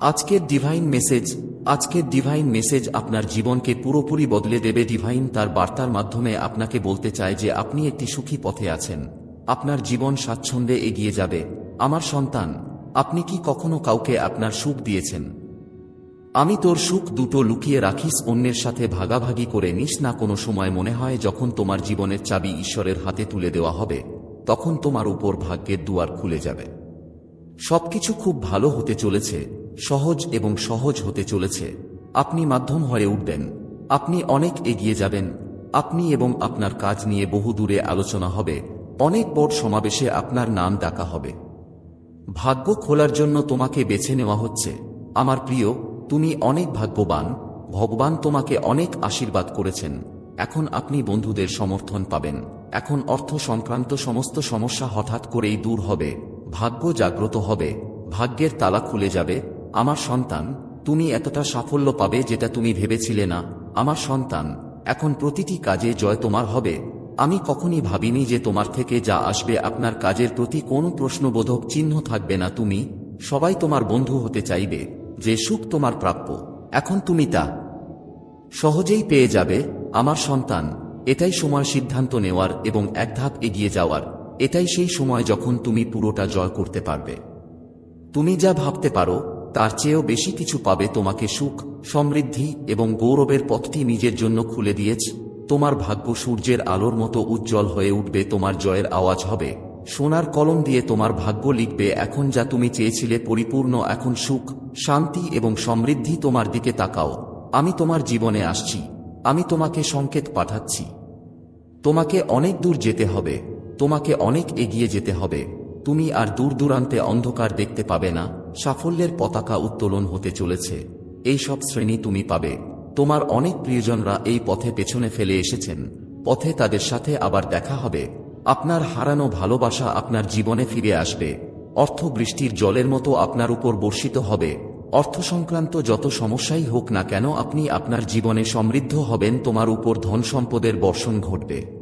আজকের divine message আজকের divine message আপনার জীবনকে পুরোপুরি বদলে দেবে। ডিভাইন তার বার্তার মাধ্যমে আপনাকে বলতে চায় যে আপনি একটি সুখী পথে আছেন। আপনার জীবন স্বাচ্ছন্দ্যে এগিয়ে যাবে। আমার সন্তান, আপনি কি কখনো কাউকে আপনার সুখ দিয়েছেন? আমি তোর সুখ দুটো লুকিয়ে রাখিস, অন্যের সাথে ভাগাভাগি করে নিস না। কোনো সময় মনে হয় যখন তোমার জীবনের চাবি ঈশ্বরের হাতে তুলে দেওয়া হবে, তখন তোমার উপর ভাগ্যের দুয়ার খুলে যাবে। সবকিছু খুব ভালো হতে চলেছে। সহজ এবং সহজ হতে চলেছে। আপনি মাধ্যম হয়ে উঠবেন। আপনি অনেক এগিয়ে যাবেন। আপনি এবং আপনার কাজ নিয়ে বহু দূরে আলোচনা হবে। অনেক বড় সমাবেশে আপনার নাম ডাকা হবে। ভাগ্য খোলার জন্য তোমাকে বেছে নেওয়া হচ্ছে। আমার প্রিয়, তুমি অনেক ভাগ্যবান। ভগবান তোমাকে অনেক আশীর্বাদ করেছেন। এখন আপনি বন্ধুদের সমর্থন পাবেন। এখন অর্থ সংক্রান্ত সমস্ত সমস্যা হঠাৎ করেই দূর হবে। ভাগ্য জাগ্রত হবে। ভাগ্যের তালা খুলে যাবে। আমার সন্তান, তুমি এতটা সাফল্য পাবে যেটা তুমি ভেবেছিলে না। আমার সন্তান, এখন প্রতিটি কাজে জয় তোমার হবে। আমি কখনই ভাবিনি যে তোমার থেকে যা আসবে আপনার কাজের প্রতি কোনো প্রশ্নবোধক চিহ্ন থাকবে না তুমি। সবাই তোমার বন্ধু হতে চাইবে, যে সুখ তোমার প্রাপ্য। এখন তুমি তা সহজেই পেয়ে যাবে, আমার সন্তান। এটাই সময় সিদ্ধান্ত নেওয়ার এবং এক ধাপ এগিয়ে যাওয়ার। এটাই সেই সময় যখন তুমি পুরোটা জয় করতে পারবে। তুমি যা ভাবতে পারো তার চেয়েও বেশি কিছু পাবে তোমাকে সুখ, সমৃদ্ধি এবং গৌরবের পথটি নিজের জন্য খুলে দিয়েছ। তোমার ভাগ্য সূর্যের আলোর মতো উজ্জ্বল হয়ে উঠবে, তোমার জয়ের আওয়াজ হবে। সোনার কলম দিয়ে তোমার ভাগ্য লিখবে, এখন যা তুমি চেয়েছিলে পরিপূর্ণ, এখন সুখ, শান্তি এবং সমৃদ্ধি তোমার দিকে তাকাও। আমি তোমার জীবনে আসছি। আমি তোমাকে সংকেত পাঠাচ্ছি। তোমাকে অনেক দূর যেতে হবে। তোমাকে অনেক এগিয়ে যেতে হবে। তুমি আর দূর দূরান্তে অন্ধকার দেখতে পাবে না। সাফল্যের পতাকা উত্তোলন হতে চলেছে। এই সব শ্রেণি তুমি পাবে। তোমার অনেক প্রিয়জনরা এই পথে পেছনে ফেলে এসেছেন। পথে তাদের সাথে আবার দেখা হবে। আপনার হারানো ভালোবাসা আপনার জীবনে ফিরে আসবে। অর্থ বৃষ্টির জলের মতো আপনার উপর বর্ষিত হবে। অর্থ সংক্রান্ত যত সমস্যাই হোক না কেন আপনি আপনার জীবনে সমৃদ্ধ হবেন, তোমার উপর ধন সম্পদের বর্ষণ ঘটবে।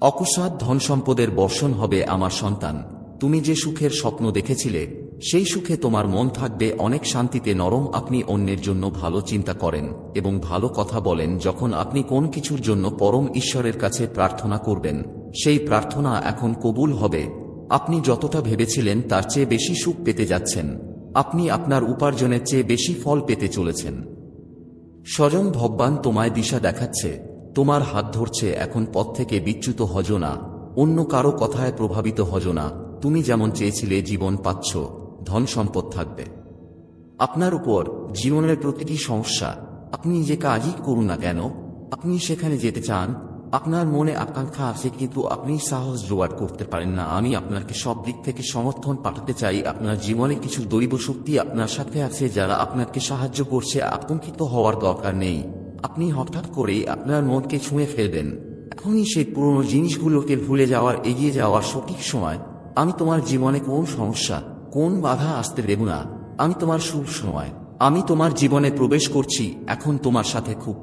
অকস্মাৎ ধন সম্পদের বর্ষণ হবে আমার সন্তান। তুমি যে সুখের স্বপ্ন দেখেছিলে, সেই সুখে তোমার মন থাকবে অনেক শান্তিতে নরম। আপনি অন্যের জন্য ভালো চিন্তা করেন এবং ভালো কথা বলেন যখন আপনি কোন কিছুর জন্য পরম ঈশ্বরের কাছে প্রার্থনা করবেন। সেই প্রার্থনা এখন কবুল হবে। আপনি যতটা ভেবেছিলেন তার চেয়ে বেশি সুখ পেতে যাচ্ছেন। আপনি আপনার উপার্জনের চেয়ে বেশি ফল পেতে চলেছেন। স্বজন ভগবান তোমায় দিশা দেখাচ্ছে। তোমার হাত ধরছে, এখন পথ থেকে বিচ্যুত হজনা অন্য কারও কথায় প্রভাবিত হজ না। তুমি যেমন চেয়েছিলে জীবন পাচ্ছ, ধন সম্পদ থাকবে। আপনার উপর জীবনের প্রতিটি সমস্যা, আপনি যে কাজই করুন না কেন, আপনি সেখানে যেতে চান, আপনার মনে আকাঙ্ক্ষা আছে কিন্তু আপনি সাহস জোগাড় করতে পারেন না। আমি আপনাকে সব দিক থেকে সমর্থন পাঠাতে চাই। আপনার জীবনে কিছু দৈব শক্তি আপনার সাথে আছে যারা আপনাকে সাহায্য করছে। আতঙ্কিত হওয়ার দরকার নেই। আপনি হঠাৎ করেই আপনার মনকে ছুঁয়ে ফেলবেন। এখনই সেই পুরনো জিনিসগুলোকে ভুলে যাওয়ার, এগিয়ে যাওয়ার সঠিক সময় আমি তোমার জীবনে কোন সমস্যা, কোন বাধা আসতে দেব না। আমি তোমার শুভ সময়। আমি তোমার জীবনে প্রবেশ করছি, এখন তোমার সাথে খুব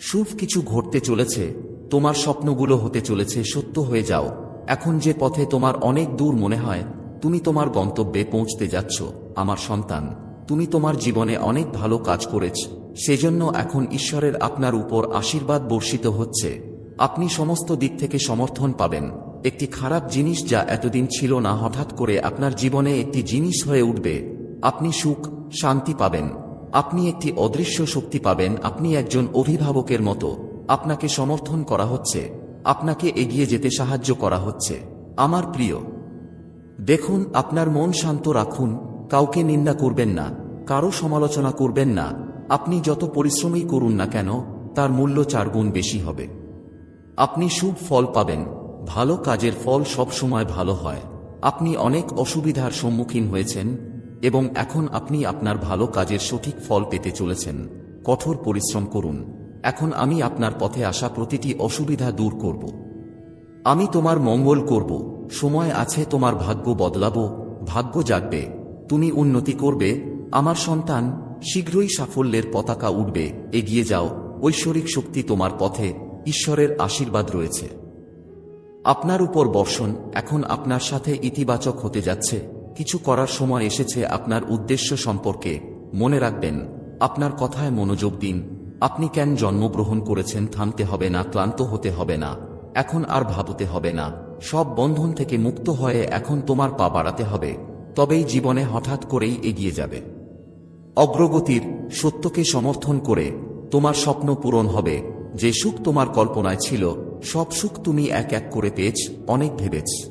শুভ কিছু ঘটতে চলেছে। তোমার স্বপ্নগুলো হতে চলেছে, সত্য হয়ে যাও। এখন যে পথে তোমার অনেক দূর মনে হয়, তুমি তোমার গন্তব্যে পৌঁছতে যাচ্ছ, আমার সন্তান। তুমি তোমার জীবনে অনেক ভালো কাজ করেছ, সেজন্য এখন ঈশ্বরের আপনার উপর আশীর্বাদ বর্ষিত হচ্ছে। আপনি সমস্ত দিক থেকে সমর্থন পাবেন। একটি খারাপ জিনিস যা এতদিন ছিল না হঠাৎ করে আপনার জীবনে একটি জিনিস হয়ে উঠবে। আপনি সুখ, শান্তি পাবেন। আপনি একটি অদৃশ্য শক্তি পাবেন। আপনি একজন অভিভাবকের মতো। আপনাকে সমর্থন করা হচ্ছে। আপনাকে এগিয়ে যেতে সাহায্য করা হচ্ছে। আমার প্রিয়, দেখুন, আপনার মন শান্ত রাখুন। কাউকে নিন্দা করবেন না। কারও সমালোচনা করবেন না। আপনি যত পরিশ্রমই করুন না কেন, তার মূল্য চার গুণ বেশি হবে। আপনি শুভ ফল পাবেন। ভালো কাজের ফল সব সময় ভালো হয়। আপনি অনেক অসুবিধার সম্মুখীন হয়েছেন এবং এখন আপনি আপনার ভালো কাজের সঠিক ফল পেতে চলেছেন। কঠোর পরিশ্রম করুন। এখন আমি আপনার পথে আসা প্রতিটি অসুবিধা দূর করব। আমি তোমার মঙ্গল করব। সময় আছে তোমার ভাগ্য বদলাবো। ভাগ্য জাগবে। তুমি উন্নতি করবে। আমার সন্তান, শীঘ্রই সাফল্যের পতাকা উঠবে এগিয়ে যাও। ঐশ্বরিক শক্তি তোমার পথে। ঈশ্বরের আশীর্বাদ রয়েছে। আপনার উপর বর্ষণ এখন আপনার সাথে ইতিবাচক হতে যাচ্ছে। কিছু করার সময় এসেছে আপনার উদ্দেশ্য সম্পর্কে। মনে রাখবেন, আপনার কথায় মনোযোগ দিন। আপনি কেন জন্মগ্রহণ করেছেন থামতে হবে না, ক্লান্ত হতে হবে না। এখন আর ভাবতে হবে না। সব বন্ধন থেকে মুক্ত হয়ে এখন তোমার পা বাড়াতে হবে। তবেই জীবনে হঠাৎ করেই এগিয়ে যাবে। অগ্রগতির সত্যকে সমর্থন করে তোমার স্বপ্ন পূরণ হবে। যে সুখ তোমার কল্পনায় ছিল সব সুখ তুমি এক এক করে পেয়েছ, অনেক ভেবেছ।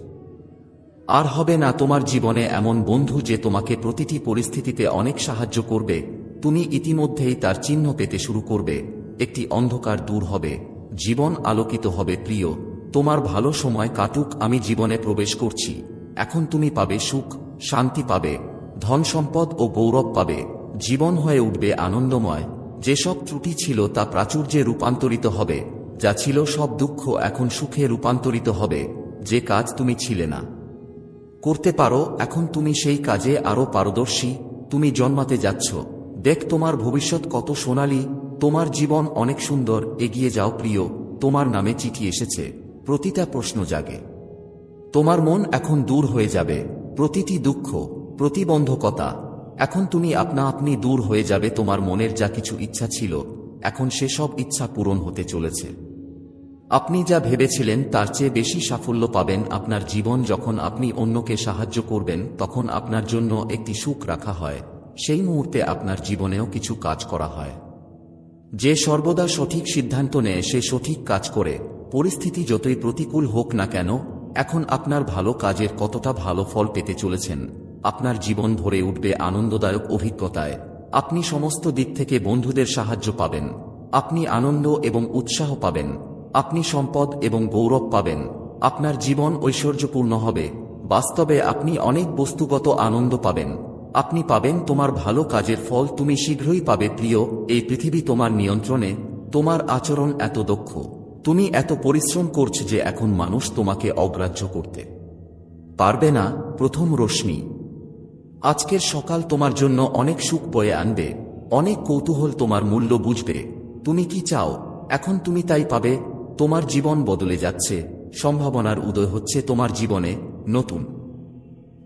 আর হবে না তোমার জীবনে এমন বন্ধু যে তোমাকে প্রতিটি পরিস্থিতিতে অনেক সাহায্য করবে, তুমি ইতিমধ্যেই তার চিহ্ন পেতে শুরু করবে। একটি অন্ধকার দূর হবে, জীবন আলোকিত হবে, প্রিয়। তোমার ভালো সময় কাটুক, আমি জীবনে প্রবেশ করছি। এখন তুমি পাবে সুখ, শান্তি পাবে, ধন সম্পদ ও গৌরব পাবে। জীবন হয়ে উঠবে আনন্দময়। যেসব ত্রুটি ছিল তা প্রাচুর্যে রূপান্তরিত হবে। যা ছিল সব দুঃখ এখন সুখে রূপান্তরিত হবে, যে কাজ তুমি ছিলে না। করতে পারো, এখন তুমি সেই কাজে আরও পারদর্শী, তুমি জন্মাতে যাচ্ছ। দেখ তোমার ভবিষ্যৎ কত সোনালি, তোমার জীবন অনেক সুন্দর, এগিয়ে যাও প্রিয়, তোমার নামে চিঠি এসেছে, প্রতিটা প্রশ্ন জাগে। তোমার মন এখন দূর হয়ে যাবে, প্রতিটি দুঃখ, প্রতিবন্ধকতা, এখন তুমি আপনা আপনি দূর হয়ে যাবে তোমার মনের যা কিছু ইচ্ছা ছিল, এখন সেসব ইচ্ছা পূরণ হতে চলেছে। আপনি যা ভেবেছিলেন তার চেয়ে বেশি সাফল্য পাবেন আপনার জীবন যখন আপনি অন্যকে সাহায্য করবেন, তখন আপনার জন্য একটি সুখ রাখা হয়। সেই মুহূর্তে আপনার জীবনেও কিছু কাজ করা হয়। যে সর্বদা সঠিক সিদ্ধান্ত নেয়, সে সঠিক কাজ করে। পরিস্থিতি যতই প্রতিকূল হোক না কেন, এখন আপনার ভালো কাজের কতটা ভালো ফল পেতে চলেছেন, আপনার জীবন ভরে উঠবে আনন্দদায়ক অভিজ্ঞতায়। আপনি সমস্ত দিক থেকে বন্ধুদের সাহায্য পাবেন। আপনি আনন্দ এবং উৎসাহ পাবেন। আপনি সম্পদ এবং গৌরব পাবেন। আপনার জীবন ঐশ্বর্যপূর্ণ হবে। বাস্তবে আপনি অনেক বস্তুগত আনন্দ পাবেন। আপনি পাবেন তোমার ভালো কাজের ফল। তুমি শীঘ্রই পাবে, প্রিয়। এই পৃথিবী তোমার নিয়ন্ত্রণে। তোমার আচরণ এত দক্ষ। তুমি এত পরিশ্রম করছ যে এখন মানুষ তোমাকে অগ্রাহ্য করতে পারবে না। প্রথম রশ্মি। আজকের সকাল তোমার জন্য অনেক সুখ বয়ে আনবে। অনেক কৌতূহল তোমার মূল্য বুঝবে। তুমি কি চাও? এখন তুমি তাই পাবে। তোমার জীবন বদলে যাচ্ছে, সম্ভাবনার উদয় হচ্ছে তোমার জীবনে, নতুন।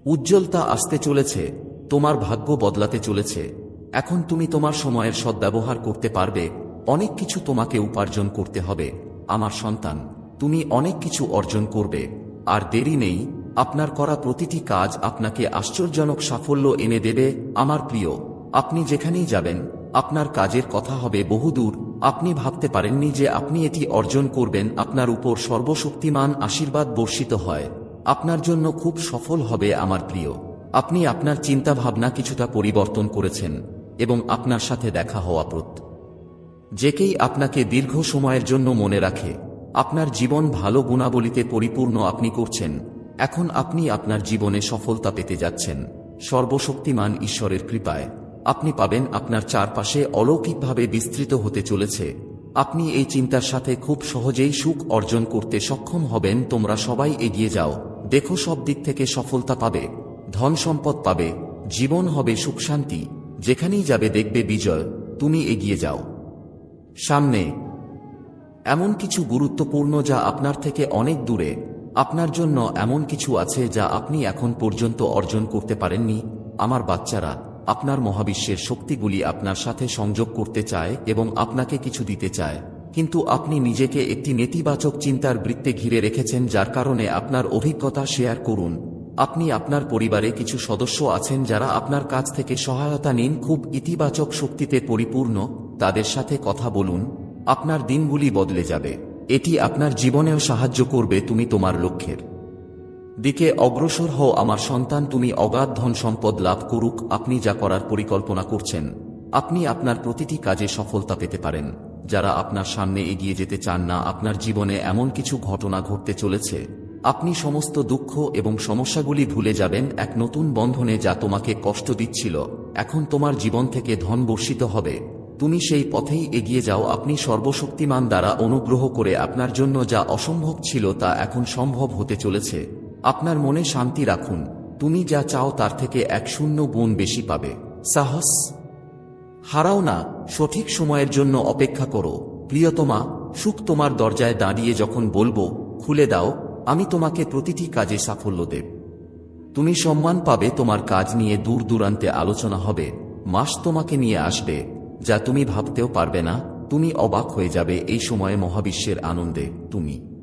উজ্জ্বলতা আসতে চলেছে, তোমার ভাগ্য বদলাতে চলেছে। এখন তুমি তোমার সময়ের সদ্ব্যবহার করতে পারবে, অনেক কিছু তোমাকে উপার্জন করতে হবে। আমার সন্তান, তুমি অনেক কিছু অর্জন করবে, আর দেরি নেই, আপনার করা প্রতিটি কাজ আপনাকে আশ্চর্যজনক সাফল্য এনে দেবে। আমার প্রিয়, আপনি যেখানেই যাবেন আপনার কাজের কথা হবে বহুদূর। আপনি ভাবতে পারেননি যে আপনি এটি অর্জন করবেন। আপনার উপর সর্বশক্তিমান আশীর্বাদ বর্ষিত হয়। আপনার জন্য খুব সফল হবে আমার প্রিয়। আপনি আপনার চিন্তা ভাবনা কিছুটা পরিবর্তন করেছেন এবং আপনার সাথে দেখা হওয়া প্রত। যেকেই আপনাকে দীর্ঘ সময়ের জন্য মনে রাখে, আপনার জীবন ভালো গুণাবলীতে পরিপূর্ণ আপনি করছেন। এখন আপনি আপনার জীবনে সফলতা পেতে যাচ্ছেন। সর্বশক্তিমান ঈশ্বরের কৃপায়। আপনি পাবেন আপনার চারপাশে অলৌকিকভাবে বিস্তৃত হতে চলেছে। আপনি এই চিন্তার সাথে খুব সহজেই সুখ অর্জন করতে সক্ষম হবেন। তোমরা সবাই এগিয়ে যাও। দেখো সব দিক থেকে সফলতা পাবে। ধন সম্পদ পাবে। জীবন হবে সুখ শান্তি। যেখানেই যাবে দেখবে বিজয়। তুমি এগিয়ে যাও। সামনে। এমন কিছু গুরুত্বপূর্ণ যা আপনার থেকে অনেক দূরে। আপনার জন্য এমন কিছু আছে যা আপনি এখন পর্যন্ত অর্জন করতে পারেননি। আমার বাচ্চারা। আপনার মহাবিশ্বের শক্তিগুলি আপনার সাথে সংযোগ করতে চায় এবং আপনাকে কিছু দিতে চায়। কিন্তু আপনি নিজেকে একটি নেতিবাচক চিন্তার বৃত্তে ঘিরে রেখেছেন যার কারণে আপনার অভিজ্ঞতা শেয়ার করুন। আপনি আপনার পরিবারে কিছু সদস্য আছেন যারা আপনার কাছ থেকে সহায়তা নিন, খুব ইতিবাচক শক্তিতে পরিপূর্ণ। তাদের সাথে কথা বলুন। আপনার দিনগুলি বদলে যাবে। এটি আপনার জীবনেও সাহায্য করবে তুমি তোমার লক্ষ্যের। দিকে অগ্রসর হও আমার সন্তান, তুমি অগাধ ধন সম্পদ লাভ করুক, আপনি যা করার পরিকল্পনা করছেন, আপনি আপনার প্রতিটি কাজে সফলতা পেতে পারেন। যারা আপনার সামনে এগিয়ে যেতে চান না, আপনার জীবনে এমন কিছু ঘটনা ঘটতে চলেছে। আপনি সমস্ত দুঃখ এবং সমস্যাগুলি ভুলে যাবেন, এক নতুন বন্ধনে যা তোমাকে কষ্ট দিচ্ছিল, এখন তোমার জীবন থেকে ধন বর্ষিত হবে। তুমি সেই পথেই এগিয়ে যাও, আপনি সর্বশক্তিমান দ্বারা অনুগ্রহ করে আপনার জন্য যা অসম্ভব ছিল তা এখন সম্ভব হতে চলেছে। আপনার মনে শান্তি রাখুন, তুমি যা চাও তার থেকে এক শূন্য গুণ বেশি পাবে। সাহস? হারাও না, সঠিক সময়ের জন্য অপেক্ষা করো। প্রিয়তমা, সুখ তোমার দরজায় দাঁড়িয়ে যখন বলব, খুলে দাও, আমি তোমাকে প্রতিটি কাজে সাফল্য দেব। তুমি সম্মান পাবে, তোমার কাজ নিয়ে দূর দূরান্তে আলোচনা হবে। মাস তোমাকে নিয়ে আসবে, যা তুমি ভাবতেও পারবে না, তুমি অবাক হয়ে যাবে এই সময়ে মহাবিশ্বের আনন্দে, তুমি।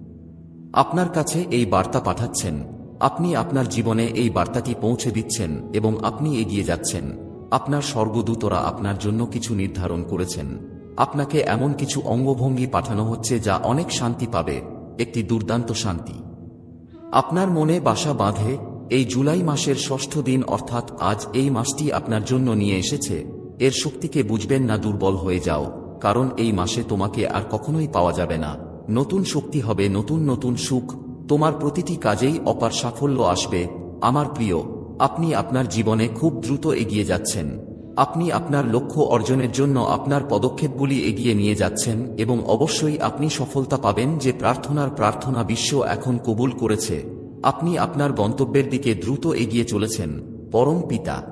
আপনার কাছে এই বার্তা পাঠাচ্ছেন। আপনি আপনার জীবনে এই বার্তাটি পৌঁছে দিচ্ছেন এবং আপনি এগিয়ে যাচ্ছেন। আপনার স্বর্গদূতরা আপনার জন্য কিছু নির্ধারণ করেছেন। আপনাকে এমন কিছু অঙ্গভঙ্গি পাঠানো হচ্ছে যা অনেক শান্তি পাবে, একটি দুর্দান্ত শান্তি। আপনার মনে বাসা বাঁধে, এই জুলাই মাসের ষষ্ঠ দিন অর্থাৎ আজ এই মাসটি আপনার জন্য নিয়ে এসেছে। এর শক্তিকে বুঝবেন না, দুর্বল হয়ে যাও, কারণ এই মাসে তোমাকে আর কখনোই পাওয়া যাবে না। নতুন শক্তি হবে, নতুন নতুন সুখ। তোমার প্রতিটি কাজেই অপার সাফল্য আসবে। আমার প্রিয়, আপনি আপনার জীবনে খুব দ্রুত এগিয়ে যাচ্ছেন। আপনি আপনার লক্ষ্য অর্জনের জন্য আপনার পদক্ষেপগুলি এগিয়ে নিয়ে যাচ্ছেন এবং অবশ্যই আপনি সফলতা পাবেন যে প্রার্থনার প্রার্থনা বিশ্ব এখন কবুল করেছে। আপনি আপনার গন্তব্যের দিকে দ্রুত এগিয়ে চলেছেন। পরম পিতা,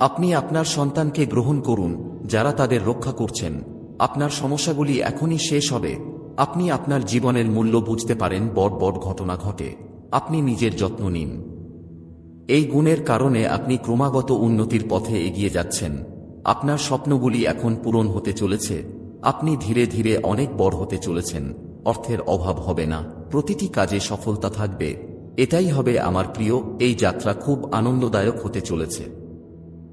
আপনি আপনার সন্তানকে গ্রহণ করুন, যারা তাদের রক্ষা করছেন। আপনার সমস্যাগুলি এখনই শেষ হবে। আপনি আপনার জীবনের মূল্য বুঝতে পারেন, বড় বড় ঘটনা ঘটে। আপনি নিজের যত্ন নিন। এই গুণের কারণে আপনি ক্রমাগত উন্নতির পথে এগিয়ে যাচ্ছেন। আপনার স্বপ্নগুলি এখন পূরণ হতে চলেছে। আপনি ধীরে ধীরে অনেক বড় হতে চলেছেন। অর্থের অভাব হবে না। প্রতিটি কাজে সফলতা থাকবে। এটাই হবে আমার প্রিয়, এই যাত্রা খুব আনন্দদায়ক হতে চলেছে।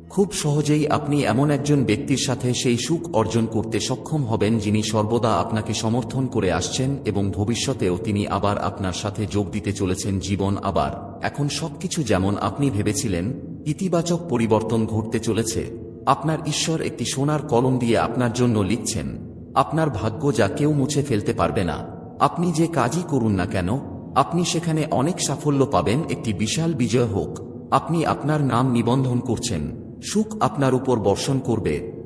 খুব সহজেই আপনি এমন একজন ব্যক্তির সাথে সেই সুখ অর্জন করতে সক্ষম হবেন যিনি সর্বদা আপনাকে সমর্থন করে আসছেন এবং ভবিষ্যতেও তিনি আবার আপনার সাথে যোগ দিতে চলেছেন জীবন আবার। এখন সবকিছু যেমন আপনি ভেবেছিলেন, ইতিবাচক পরিবর্তন ঘটতে চলেছে। আপনার ঈশ্বর একটি সোনার কলম দিয়ে আপনার জন্য লিখছেন, আপনার ভাগ্য যা কেউ মুছে ফেলতে পারবে না। আপনি যে কাজই করুন না কেন, আপনি সেখানে অনেক সাফল্য পাবেন, একটি বিশাল বিজয় হোক। আপনি আপনার নাম নিবন্ধন করছেন। সুখ আপনার উপর বর্ষণ করবে।